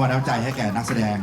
วันน้ำใจให้แก่นักแสดง